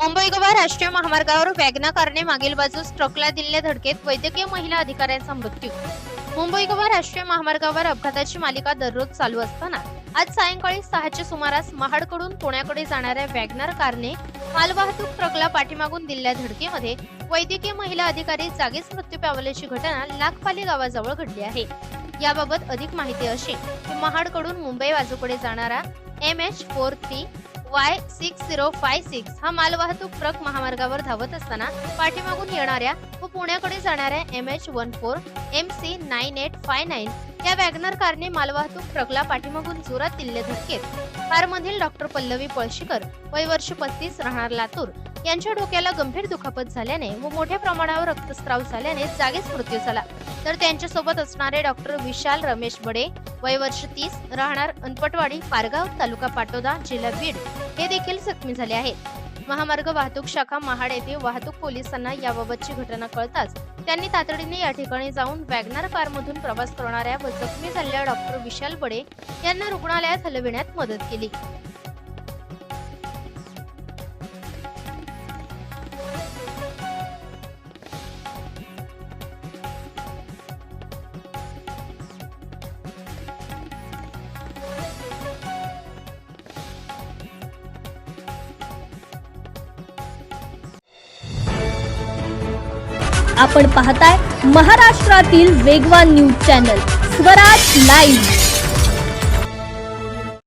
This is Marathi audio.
मुंबई गोवा राष्ट्रीय महामार्गावर वॅगना कारने मागील बाजूस ट्रकला दिलेल्या धडकेत वैद्यकीय महिला अधिकाऱ्यांचा मृत्यू. मुंबई गोवा राष्ट्रीय महामार्गावर अपघाताची मालिका दररोज चालू असताना आज सायंकाळी सहाच्या सुमारास महाडकडून पुण्याकडे जाणाऱ्या वॅगनर कारने मालवाहतूक ट्रकला पाठीमागून दिलेल्या धडकेमध्ये वैद्यकीय महिला अधिकारी जागीच मृत्यू पावल्याची घटना लाखपाली गावाजवळ घडली आहे. याबाबत अधिक माहिती अशी की महाडकडून मुंबई बाजूकडे जाणारा M H four three Y six zero five six हा मालवाहतूक ट्रक महामार्गावर धावत असताना पाठीमागून येणाऱ्या व पुण्याकडे जाणाऱ्या M H one four M C nine eight five nine या वॅगनर कारने मालवाहतूक ट्रकला पाठीमागून जोरात दिले धक्केत कारमधील डॉक्टर पल्लवी पळशीकर वय वर्ष पस्तीस राहणार लातूर यांच्या डोक्याला गंभीर दुखापत झाल्याने व मोठ्या प्रमाणावर रक्तस्राव झाल्याने जागीच मृत्यू झाला. तर त्यांच्यासोबत असणारे डॉक्टर विशाल रमेश बडे वय वर्ष तीस राहणार अनपटवाडी पारगाव तालुका पाटोदा जिल्हा बीड. हे देखील जखमी झाले आहेत. महामार्ग वाहतूक शाखा महाड येथे वाहतूक पोलिसांना याबाबतची घटना कळताच त्यांनी तातडीने या ठिकाणी जाऊन वॅगनार कारमधून प्रवास करणाऱ्या व जखमी झालेल्या डॉक्टर विशाल बडे यांना रुग्णालयात हलविण्यात मदत केली. आपण पाहताय महाराष्ट्रातील वेगवान न्यूज चॅनल स्वराज लाईव्ह.